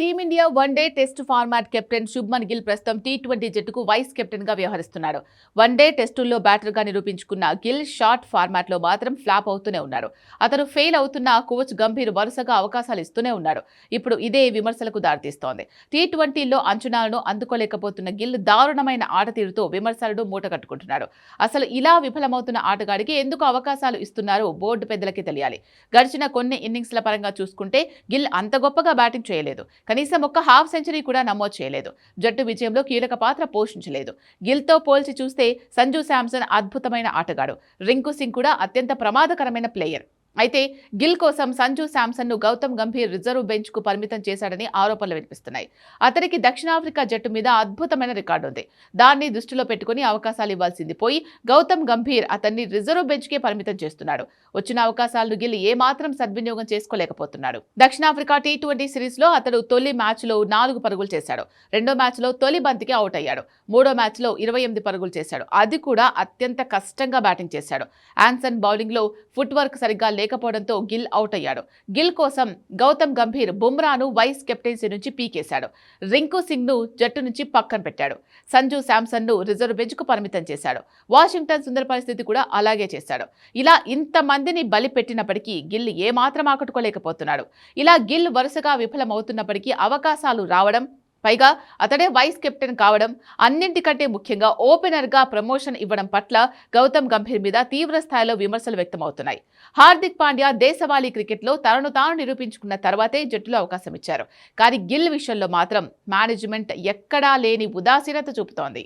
Team India one day test format captain Shubman Gill ప్రస్తుతం T twenty జట్టుకు vice కెప్టెన్గా one one day టెస్టుల్లో బ్యాటర్గా నిరూపించుకున్న గిల్ షార్ట్ ఫార్మాట్లో మాత్రం ఫ్లాప్ అవుతూనే ఉన్నారు. అతను ఫెయిల్ అవుతున్న కోచ్ గంభీర్ వరుసగా అవకాశాలు ఇస్తూనే ఉన్నారు. ఇప్పుడు ఇదే విమర్శలకు దారితీస్తోంది. టీ ట్వంటీలో అంచనాలను అందుకోలేకపోతున్న గిల్ దారుణమైన ఆట తీరుతో విమర్శలను మూటగట్టుకుంటున్నాడు అసలు ఇలా విఫలమవుతున్న ఆటగాడికి ఎందుకు అవకాశాలు ఇస్తున్నారు బోర్డు పెద్దలకి తెలియాలి. గడిచిన కొన్ని ఇన్నింగ్స్ల పరంగా చూసుకుంటే గిల్ అంత గొప్పగా బ్యాటింగ్ చేయలేదు. కనీసం ఒక్క హాఫ్ సెంచరీ కూడా నమోదు చేయలేదు. జట్టు విజయంలో కీలక పాత్ర పోషించలేదు. గిల్తో పోల్చి చూస్తే సంజు శాంసన్ అద్భుతమైన ఆటగాడు. రింకు సింగ్ కూడా అత్యంత ప్రమాదకరమైన ప్లేయర్. అయితే గిల్ కోసం సంజు శాంసన్ను గౌతమ్ గంభీర్ రిజర్వ్ బెంచ్కు పరిమితం చేశాడని ఆరోపణలు వినిపిస్తున్నాయి. అతనికి దక్షిణాఫ్రికా జట్టు మీద అద్భుతమైన రికార్డు ఉంది. దాన్ని దృష్టిలో పెట్టుకుని అవకాశాలు ఇవ్వాల్సింది పోయి గౌతమ్ గంభీర్ అతన్ని రిజర్వ్ బెంచ్ కే పరిమితం చేస్తున్నాడు. వచ్చిన అవకాశాలను గిల్ ఏమాత్రం సద్వినియోగం చేసుకోలేకపోతున్నాడు. దక్షిణాఫ్రికా టీ ట్వంటీ సిరీస్లో అతడు తొలి మ్యాచ్లో నాలుగు పరుగులు చేశాడు. రెండో మ్యాచ్లో తొలి బంతికి అవుట్ అయ్యాడు. మూడో మ్యాచ్లో ఇరవై ఎనిమిది పరుగులు చేశాడు. అది కూడా అత్యంత కష్టంగా బ్యాటింగ్ చేశాడు. ఆన్సన్ బౌలింగ్లో ఫుట్ వర్క్ సరిగ్గా లేకపోవడంతో గిల్ అవుట్ అయ్యాడు. గిల్ కోసం గౌతమ్ గంభీర్ బుమ్రాను వైస్ కెప్టెన్సీ నుంచి పీకేశాడు. రింకు సింగ్ను జట్టు నుంచి పక్కన పెట్టాడు. సంజు శాంసన్ను రిజర్వ్ బెంచ్కు పరిమితం చేశాడు. వాషింగ్టన్ సుందర పరిస్థితి కూడా అలాగే చేశాడు. ఇలా ఇంతమందిని బలి పెట్టినప్పటికీ గిల్ ఏమాత్రం ఆకట్టుకోలేకపోతున్నాడు. ఇలా గిల్ వరుసగా విఫలమవుతున్నప్పటికీ అవకాశాలు రావడం పైగా అతడే వైస్ కెప్టెన్ కావడం అన్నింటికంటే ముఖ్యంగా ఓపెనర్గా ప్రమోషన్ ఇవ్వడం పట్ల గౌతమ్ గంభీర్ మీద తీవ్ర స్థాయిలో విమర్శలు వ్యక్తమవుతున్నాయి. హార్దిక్ పాండ్యా దేశవాళీ క్రికెట్లో తనను తాను నిరూపించుకున్న తర్వాతే జట్టులో అవకాశం ఇచ్చారు. కానీ గిల్ విషయంలో మాత్రం మేనేజ్మెంట్ ఎక్కడా లేని ఉదాసీనత చూపుతోంది.